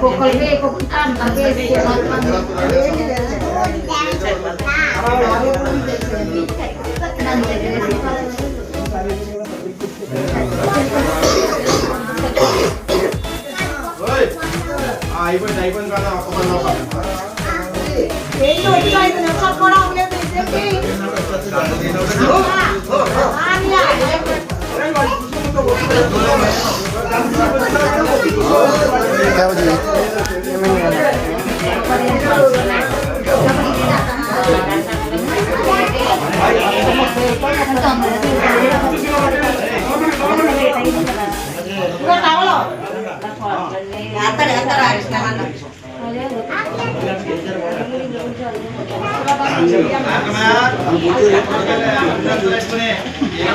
కుక్కలకి కుక్కుతాను అయిపోయింది అయిపోయింది కదా ఒక పని ఒక ఏంటి వచ్చి ఐదు నిమిషాలు కూడా అవ్వలేదు ఇదేంటి? ఆనియా. ఇదిగో Raris na.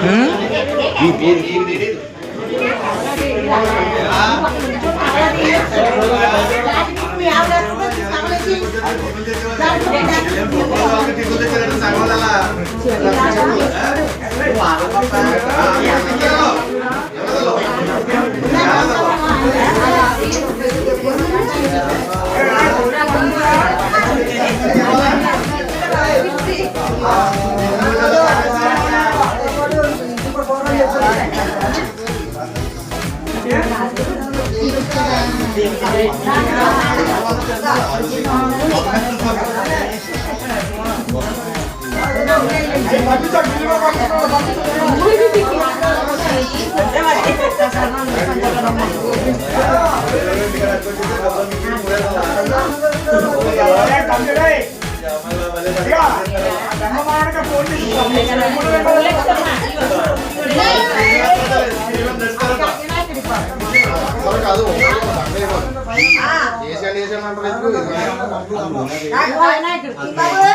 Hmm? కాదు ఏషియన్ ఏషియన్ అంటారు ఎందుకు నాకు వినాయకుడు. ఈ బాబు.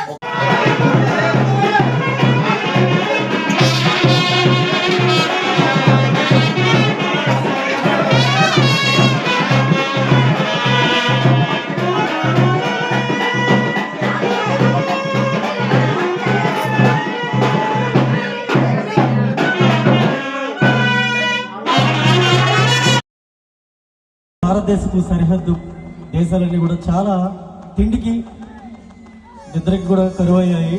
భారతదేశపు సరిహద్దు దేశాలన్నీ కూడా చాలా తిండికి నిద్రకి కూడా కరువయ్యాయి.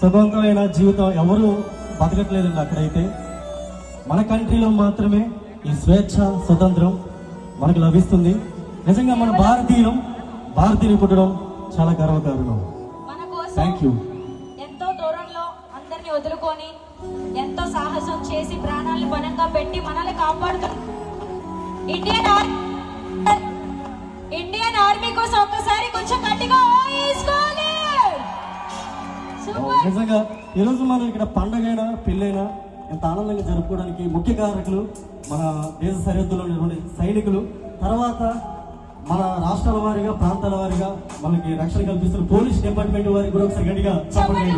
సుఖవంతమైన జీవితం ఎవరు బతకట్లేదండి అక్కడైతే. మన కంట్రీలో మాత్రమే ఈ స్వేచ్ఛ స్వతంత్రం మనకు లభిస్తుంది. నిజంగా మన భారతీయులం భారతీయులు పుట్టడం చాలా గర్వకారణం. థ్యాంక్ యూ ఎంతో దూరంలో అందరిని వదులుకొని ఎంతో సాహసం చేసి ప్రాణాలను పనంగా పెట్టి మనల్ని కాపాడుతున్నారు ఇండియన్ ఆర్మీ ఇండియన్ ఆర్మీ కోసం ఒక్కసారి కొంచెం గట్టిగా వేసుకోవాలి నిజంగా ఈరోజు మనం ఇక్కడ పండగైనా పెళ్ళైనా ఎంత ఆనందంగా జరుపుకోవడానికి ముఖ్య కారకులు మన దేశ సరిహద్దులో ఉన్నటువంటి సైనికులు తర్వాత మన రాష్ట్రాల వారిగా ప్రాంతాల వారిగా మనకి రక్షణ కల్పిస్తున్న పోలీస్ డిపార్ట్మెంట్ వారికి కూడా ఒకసారి గట్టిగా చెప్పండి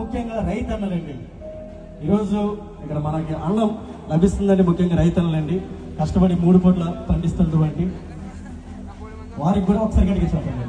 ముఖ్యంగా రైతన్నలండి. ఈరోజు ఇక్కడ మనకి అన్నం లభిస్తుందండి ముఖ్యంగా రైతన్నలండి. కష్టపడి మూడు పూట్ల పండిస్తున్నటువంటి వారికి కూడా ఒకసారి గట్టిగా చెప్పండి.